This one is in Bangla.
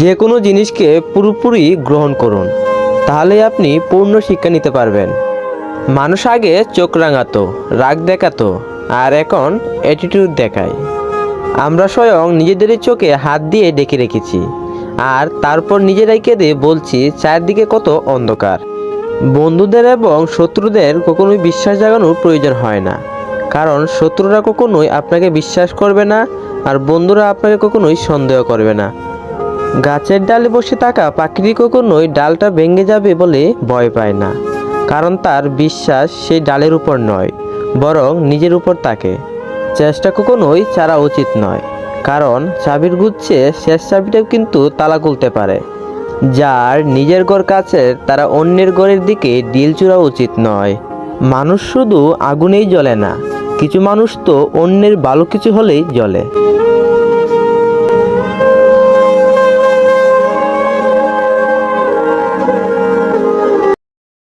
যে কোনো জিনিসকে পুরোপুরি গ্রহণ করুন তাহলে আপনি পূর্ণ শিক্ষা নিতে পারবেন। মানুষ আগে চোখ রাঙাতো, রাগ দেখাতো, আর এখন অ্যাটিটিউড দেখায়। আমরা স্বয়ং নিজেদেরই চোখে হাত দিয়ে ডেকে রেখেছি, আর তারপর নিজেরাই কেঁদে বলছি, চারদিকে কত অন্ধকার। বন্ধুদের এবং শত্রুদের কখনোই বিশ্বাস জাগানোর প্রয়োজন হয় না, কারণ শত্রুরা কখনোই আপনাকে বিশ্বাস করবে না, আর বন্ধুরা আপনাকে কখনোই সন্দেহ করবে না। গাছের ডালে বসে থাকা পাখিটি কখনোই ডালটা ভেঙে যাবে বলে ভয় পায় না। কারণ তার বিশ্বাস সেই ডালের উপর নয়, বরং নিজের উপর তাকে চেষ্টা কখনোই ছাড়া উচিত নয়, কারণ চাবির গুচ্ছে শেষ চাবিটাও কিন্তু তালা খুলতে পারে। যার নিজের ঘর কাছে তারা অন্যের ঘরের দিকে ডিল চূড়া উচিত নয়। মানুষ শুধু আগুনেই জ্বলে না, কিছু মানুষ তো অন্যের ভালো কিছু হলেই জ্বলে।